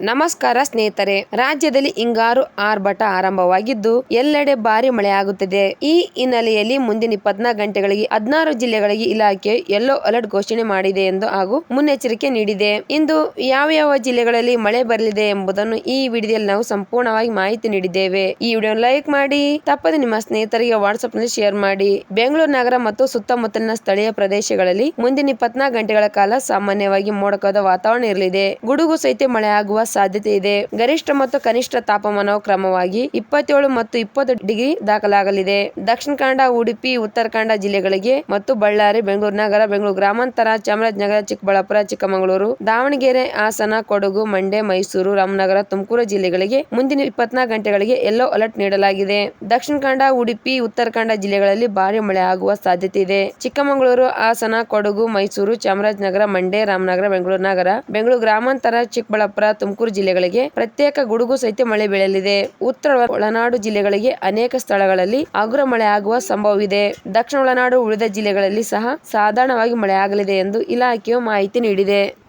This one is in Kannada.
ನಮಸ್ಕಾರ ಸ್ನೇಹಿತರೆ. ರಾಜ್ಯದಲ್ಲಿ ಹಿಂಗಾರು ಆರ್ಭಟ ಆರಂಭವಾಗಿದ್ದು ಎಲ್ಲೆಡೆ ಭಾರಿ ಮಳೆಯಾಗುತ್ತಿದೆ. ಈ ಹಿನ್ನೆಲೆಯಲ್ಲಿ ಮುಂದಿನ ಇಪ್ಪತ್ನಾಲ್ಕು ಗಂಟೆಗಳಿಗೆ ಹದಿನಾರು ಜಿಲ್ಲೆಗಳಿಗೆ ಇಲಾಖೆ ಯೆಲ್ಲೋ ಅಲರ್ಟ್ ಘೋಷಣೆ ಮಾಡಿದೆ ಎಂದು ಹಾಗೂ ಮುನ್ನೆಚ್ಚರಿಕೆ ನೀಡಿದೆ. ಇಂದು ಯಾವ ಯಾವ ಜಿಲ್ಲೆಗಳಲ್ಲಿ ಮಳೆ ಬರಲಿದೆ ಎಂಬುದನ್ನು ಈ ವಿಡಿಯೋದಲ್ಲಿ ನಾವು ಸಂಪೂರ್ಣವಾಗಿ ಮಾಹಿತಿ ನೀಡಿದ್ದೇವೆ. ಈ ವಿಡಿಯೋ ಲೈಕ್ ಮಾಡಿ, ತಪ್ಪದೆ ನಿಮ್ಮ ಸ್ನೇಹಿತರಿಗೆ ವಾಟ್ಸ್ಆಪ್ನಲ್ಲಿ ಶೇರ್ ಮಾಡಿ. ಬೆಂಗಳೂರು ನಗರ ಮತ್ತು ಸುತ್ತಮುತ್ತಲಿನ ಸ್ಥಳೀಯ ಪ್ರದೇಶಗಳಲ್ಲಿ ಮುಂದಿನ ಇಪ್ಪತ್ನಾಲ್ಕು ಗಂಟೆಗಳ ಕಾಲ ಸಾಮಾನ್ಯವಾಗಿ ಮೋಡಕದ ವಾತಾವರಣ ಇರಲಿದೆ. ಗುಡುಗು ಸಹಿತ ಮಳೆ ಸಾಧ್ಯತೆ ಇದೆ. ಗರಿಷ್ಠ ಮತ್ತು ಕನಿಷ್ಠ ತಾಪಮಾನವು ಕ್ರಮವಾಗಿ ಇಪ್ಪತ್ತೇಳು ಮತ್ತು ಇಪ್ಪತ್ತು ಡಿಗ್ರಿ ದಾಖಲಾಗಲಿದೆ. ದಕ್ಷಿಣ ಕನ್ನಡ, ಉಡುಪಿ, ಉತ್ತರ ಕನ್ನಡ ಜಿಲ್ಲೆಗಳಿಗೆ ಮತ್ತು ಬಳ್ಳಾರಿ, ಬೆಂಗಳೂರು ನಗರ, ಬೆಂಗಳೂರು ಗ್ರಾಮಾಂತರ, ಚಾಮರಾಜನಗರ, ಚಿಕ್ಕಬಳ್ಳಾಪುರ, ಚಿಕ್ಕಮಗಳೂರು, ದಾವಣಗೆರೆ, ಹಾಸನ, ಕೊಡಗು, ಮಂಡ್ಯ, ಮೈಸೂರು, ರಾಮನಗರ, ತುಮಕೂರು ಜಿಲ್ಲೆಗಳಿಗೆ ಮುಂದಿನ ಇಪ್ಪತ್ನಾಲ್ಕು ಗಂಟೆಗಳಿಗೆ ಯೆಲ್ಲೋ ಅಲರ್ಟ್ ನೀಡಲಾಗಿದೆ. ದಕ್ಷಿಣ ಕನ್ನಡ, ಉಡುಪಿ, ಉತ್ತರ ಕನ್ನಡ ಜಿಲ್ಲೆಗಳಲ್ಲಿ ಭಾರಿ ಮಳೆ ಆಗುವ ಸಾಧ್ಯತೆ ಇದೆ. ಚಿಕ್ಕಮಗಳೂರು, ಹಾಸನ, ಕೊಡಗು, ಮೈಸೂರು, ಚಾಮರಾಜನಗರ, ಮಂಡ್ಯ, ರಾಮನಗರ, ಬೆಂಗಳೂರು ನಗರ, ಬೆಂಗಳೂರು ಗ್ರಾಮಾಂತರ, ಚಿಕ್ಕಬಳ್ಳಾಪುರ, ತುಮಕೂರು ಜಿಲ್ಲೆಗಳಿಗೆ ಪ್ರತ್ಯೇಕ ಗುಡುಗು ಸಹಿತ ಮಳೆ ಬೀಳಲಿದೆ. ಉತ್ತರ ಒಳನಾಡು ಜಿಲ್ಲೆಗಳಿಗೆ ಅನೇಕ ಸ್ಥಳಗಳಲ್ಲಿ ಹಗುರ ಮಳೆ ಆಗುವ ಸಂಭವವಿದೆ. ದಕ್ಷಿಣ ಒಳನಾಡು ಉಳಿದ ಜಿಲ್ಲೆಗಳಲ್ಲಿ ಸಹ ಸಾಧಾರಣವಾಗಿ ಮಳೆಯಾಗಲಿದೆ ಎಂದು ಇಲಾಖೆಯು ಮಾಹಿತಿ ನೀಡಿದೆ.